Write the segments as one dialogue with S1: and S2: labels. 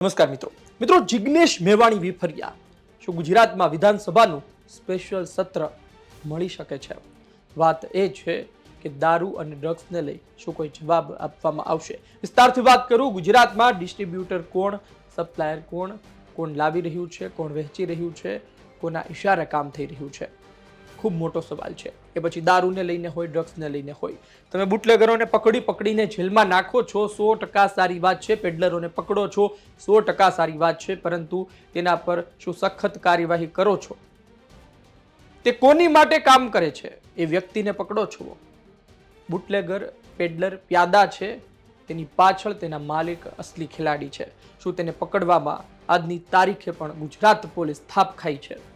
S1: નમસ્કાર મિત્રો. મિત્રો, જિગ્નેશ મેવાણી વિફર્યા શું ગુજરાતમાં વિધાનસભાનું સ્પેશિયલ સત્ર મળી શકે છે? વાત એ છે કે દારૂ અને ડ્રગ્સને લઈ શું કોઈ જવાબ આપવામાં આવશે? વિસ્તારથી વાત કરું, ગુજરાતમાં ડિસ્ટ્રીબ્યુટર કોણ સપ્લાયર કોણ કોણ લાવી રહ્યું છે, કોણ વહેંચી રહ્યું છે, કોના ઇશારે કામ થઈ રહ્યું છે? ખૂબ મોટો સવાલ છે. એ પછી દારૂને લઈને હોય, ડ્રગ્સને લઈને હોય. તમે બુટલેગરોને પકડી પકડીને જેલમાં નાખો છો, સો ટકા સારી વાત છે. પેડલરોને પકડો છો, સો ટકા સારી વાત છે. પરંતુ તેના પર શું સખત કાર્યવાહી કરો છો? તે કોની માટે કામ કરે છે? એ વ્યક્તિને પકડો છો. બુટલેગર, પેડલર પ્યાદા છે. તેની પાછળ તેના માલિક અસલી ખેલાડી છે. શું તેને પકડવામાં આજની તારીખે પણ ગુજરાત પોલીસ થાપ ખાઈ છે?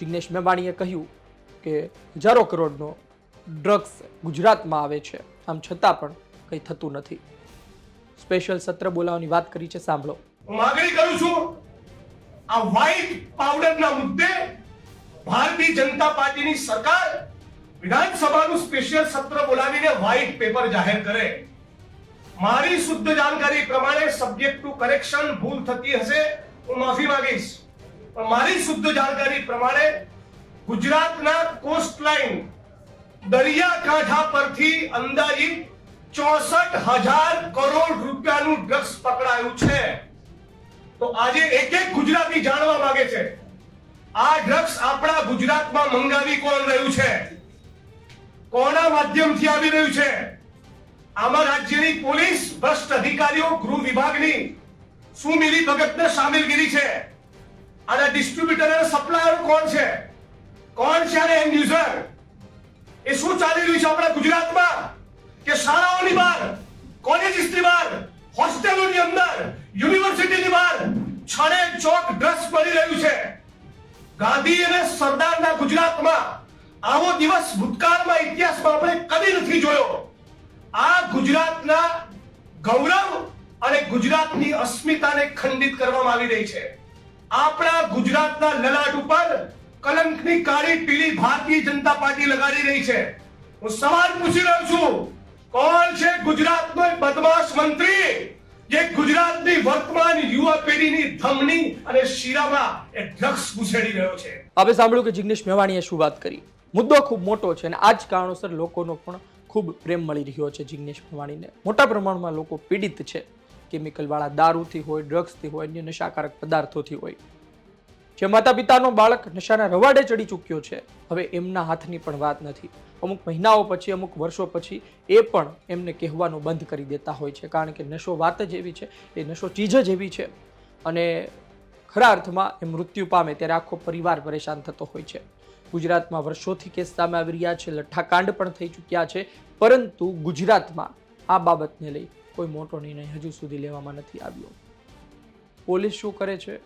S1: જિગ્નેશ મેવાણીએ કહ્યું કે હજારો કરોડનો ડ્રગ્સ ગુજરાતમાં આવે છે. આમ છતાં પણ કંઈ થતું નથી. સ્પેશિયલ સત્ર બોલાવવાની વાત કરી છે, સાંભળો.
S2: માગણી કરું છું, આ વ્હાઇટ પાવડરના મુદ્દે ભારતીય જનતા પાર્ટીની સરકાર વિધાનસભાનું સ્પેશિયલ સત્ર બોલાવીને વ્હાઇટ પેપર જાહેર કરે. મારી શુદ્ધ જાણકારી પ્રમાણે સબ્જેક્ટ ટુ કરેક્શન ભૂલ થતી હશે, હું માફી માંગીશ. પણ મારી શુદ્ધ જાણકારી પ્રમાણે ગુજરાતના કોસ્ટ લાઇન દરિયાકાંઠા પરથી અંદાજિત ચોસઠ હજાર કરોડ રૂપિયાનું ડ્રગ્સ પકડાયું છે. તો આજે એક એક ગુજરાતી જાણવા માંગે છે, આ ડ્રગ્સ આપણા ગુજરાતમાં મંગાવી કોણ રહ્યું છે? કોના માધ્યમથી આવી રહ્યું છે? આમાં રાજ્યની પોલીસ, ભ્રષ્ટ અધિકારીઓ, ગૃહ વિભાગની શું મિલી ભગતને સામેલગીરી છે. આના ડિસ્ટ્રીબ્યુટર અને સપ્લાયર કોણ છે? કોણ છે અને એન્ડ યુઝર એ શું ચાલી રહ્યું છે આપણા ગુજરાતમાં? કે શાળાઓની બહાર કોલેજીસની બહાર, હોસ્ટેલોની અંદર યુનિવર્સિટીની બહાર છડે ચોક ડ્રગ્સ પડી રહ્યું છે. ગાંધી અને સરદારના ગુજરાતમાં આવો દિવસ ભૂતકાળમાં, ઇતિહાસમાં આપણે કદી નથી જોયો. આ ગુજરાતના ગૌરવ અને ગુજરાતની અસ્મિતાને ખંડિત કરવામાં આવી રહી છે. આપણા ગુજરાતના લલાટ ઉપર કલંકની કાળી પીળી ભારતીય જનતા પાર્ટી લગાડી રહી છે. હું સવાલ પૂછી રહ્યો છું, કોણ છે ગુજરાતનો બદમાશ મંત્રી જે ગુજરાતની વર્તમાન યુવા પેઢીની ધમની અને શીરામાં એ ડ્રગ્સ ઘુસેડી રહ્યો છે?
S1: આપણે સાંભળ્યું કે જિગ્નેશ મેવાણીએ શું વાત કરી? મુદ્દો ખૂબ મોટો છે અને આ જ કારણોસર લોકોનો પણ ખૂબ પ્રેમ મળી રહ્યો છે જિગ્નેશ મેવાણીને. મોટા પ્રમાણમાં લોકો પીડિત છે. કેમિકલવાળા દારૂથી હોય ડ્રગ્સથી હોય, અન્ય નશાકારક પદાર્થોથી હોય. જે માતા પિતાનો બાળક નશાના રવાડે ચડી ચૂક્યો છે, હવે એમના હાથની પણ વાત નથી. અમુક મહિનાઓ પછી, અમુક વર્ષો પછી એ પણ એમને કહેવાનું બંધ કરી દેતા હોય છે, કારણ કે નશો વાત જ એવી છે, એ નશો ચીજ જ એવી છે. અને ખરા અર્થમાં એ મૃત્યુ પામે ત્યારે આખો પરિવાર પરેશાન થતો હોય છે. ગુજરાતમાં વર્ષોથી કેસ સામે આવી રહ્યા છે, લઠ્ઠાકાંડ પણ થઈ ચૂક્યા છે, પરંતુ ગુજરાતમાં આ બાબતને લઈ કોઈ મોટો નિર્ણય હજુ સુધી લેવામાં નથી આવ્યો. પોલીસ શું કરે છે?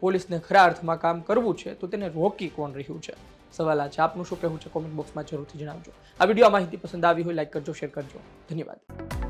S1: પોલીસને ખરા અર્થમાં કામ કરવું છે તો તેને રોકી કોણ રહ્યું છે? સવાલ આ છે. આપનું શું કહેવું છે? કોમેન્ટ બોક્સમાં જરૂરથી જણાવજો. આ વીડિયો માહિતી પસંદ આવી હોય, લાઈક કરજો, શેર કરજો. ધન્યવાદ.